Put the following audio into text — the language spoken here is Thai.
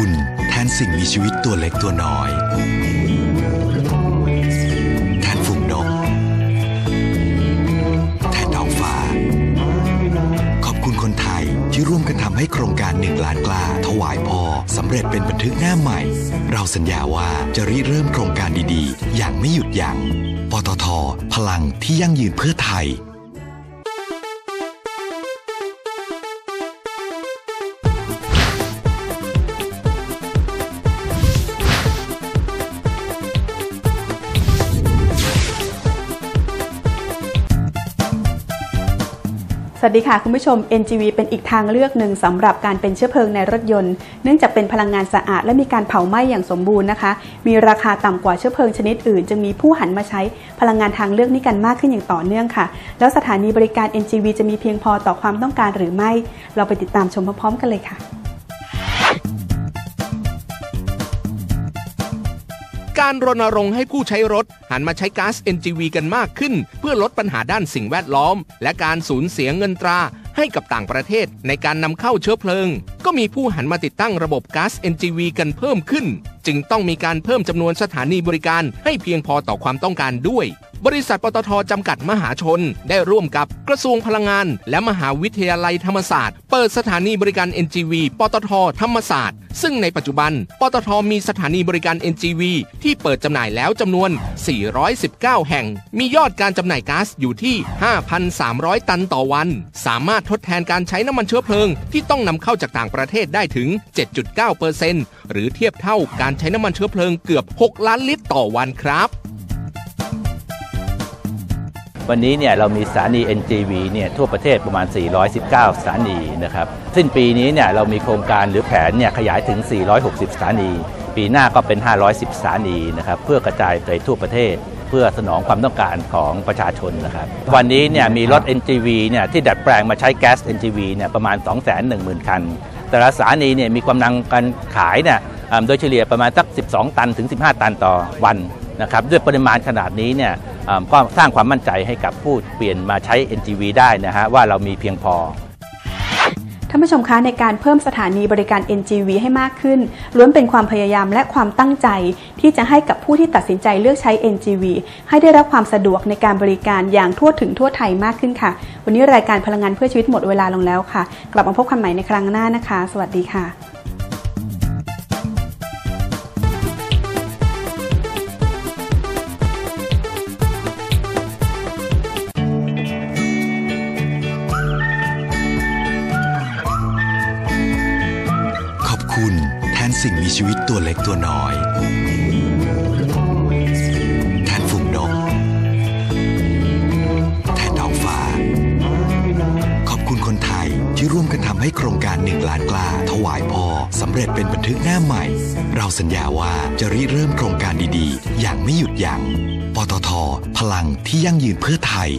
คุณแทนสิ่งมีชีวิตตัวเล็กตัวน้อย แทนฝูงนก แทนท้องฟ้า ขอบคุณคนไทยที่ร่วมกันทำให้โครงการหนึ่งล้านกล้า ถวายพ่อสำเร็จเป็นบันทึกหน้าใหม่ เราสัญญาว่าจะริเริ่มโครงการดีๆ อย่างไม่หยุดยัง้งปตท พลังที่ยั่งยืนเพื่อไทย วัสดีค่ะคุณผู้ชม NGV เป็นอีกทางเลือกหนึ่งสำหรับการเป็นเชื้อเพลิงในรถยนต์ เนื่องจากเป็นพลังงานสะอาดและมีการเผาไหม้อย่างสมบูรณ์นะคะ มีราคาต่ำกว่าเชื้อเพลิงชนิดอื่น จึงมีผู้หันมาใช้พลังงานทางเลือกนี้กันมากขึ้นอย่างต่อเนื่องค่ะ แล้วสถานีบริการ NGV จะมีเพียงพอต่อความต้องการหรือไม่ เราไปติดตามชมพร้อมๆกันเลยค่ะ การรณรงค์ให้ผู้ใช้รถ หันมาใช้ก๊าซ NGV กันมากขึ้น เพื่อลดปัญหาด้านสิ่งแวดล้อม และการสูญเสียเงินตราให้กับต่างประเทศในการนำเข้าเชื้อเพลิง ก็มีผู้หันมาติดตั้งระบบก๊าซ NGV กันเพิ่มขึ้น จึงต้องมีการเพิ่มจำนวนสถานีบริการให้เพียงพอต่อความต้องการด้วย บริษัทปตทจำกัดมหาชน ได้ร่วมกับกระทรวงพลังงาน และมหาวิทยาลัยธรรมศาสตร์ เปิดสถานีบริการ NGV ปตทธรรมศาสตร์ ซึ่งในปัจจุบัน ปตทมีสถานีบริการ NGV ที่เปิดจำหน่ายแล้วจำนวน 419 แห่ง มียอดการจำหน่ายก๊าซอยู่ที่ 5,300 ตันต่อวัน สามารถทดแทนการใช้น้ำมันเชื้อเพลิง ที่ต้องนำเข้าจากต่างประเทศได้ถึง 7.9%หรือเทียบเท่าการใช้น้ำมันเชื้อเพลิงเกือบ 6 ล้านลิตรต่อวันครับ วันนี้เนี่ยเรามีสถานี NGV เนี่ยทั่วประเทศประมาณ 419 สถานีนะครับ สิ้นปีนี้เนี่ยเรามีโครงการหรือแผนเนี่ยขยายถึง 460 สถานี ปีหน้าก็เป็น 510 สถานีนะครับเพื่อกระจายไปทั่วประเทศ เพื่อสนองความต้องการของประชาชนนะครับ วันนี้เนี่ยมีรถ NGV เนี่ยที่ดัดแปลงมาใช้แก๊ส NGV เนี่ยประมาณ 210,000 คัน แต่ละสถานีเนี่ยมีกำลังการขายเนี่ยโดยเฉลี่ยประมาณสัก 12 ตันถึง 15 ตันต่อวันนะครับด้วยปริมาณขนาดนี้เนี่ย สร้างความมั่นใจให้กับผู้เปลี่ยนมาใช้ NGV ได้นะฮะว่าเรามีเพียงพอท่านผู้ชมคะในการเพิ่มสถานีบริการ NGV ให้มากขึ้น ล้วนเป็นความพยายามและความตั้งใจ ที่จะให้กับผู้ที่ตัดสินใจเลือกใช้ NGV ให้ได้รับความสะดวกในการบริการอย่างทั่วถึงทั่วไทยมากขึ้นค่ะ วันนี้รายการพลังงานเพื่อชีวิตหมดเวลาลงแล้วค่ะ กลับมาพบกันใหม่ในครั้งหน้านะคะ สวัสดีค่ะ สิ่งมีชีวิตตัวเล็กตัวน้อย แทนฝูงนก แทนท้องฟ้า ขอบคุณคนไทยที่ร่วมกันทำให้โครงการหนึ่งล้านกล้า ถวายพ่อสำเร็จเป็นบันทึกหน้าใหม่ เราสัญญาว่าจะริเริ่มโครงการดีๆ อย่างไม่หยุดยัง้งปตท พลังที่ยั่งยืนเพื่อไทย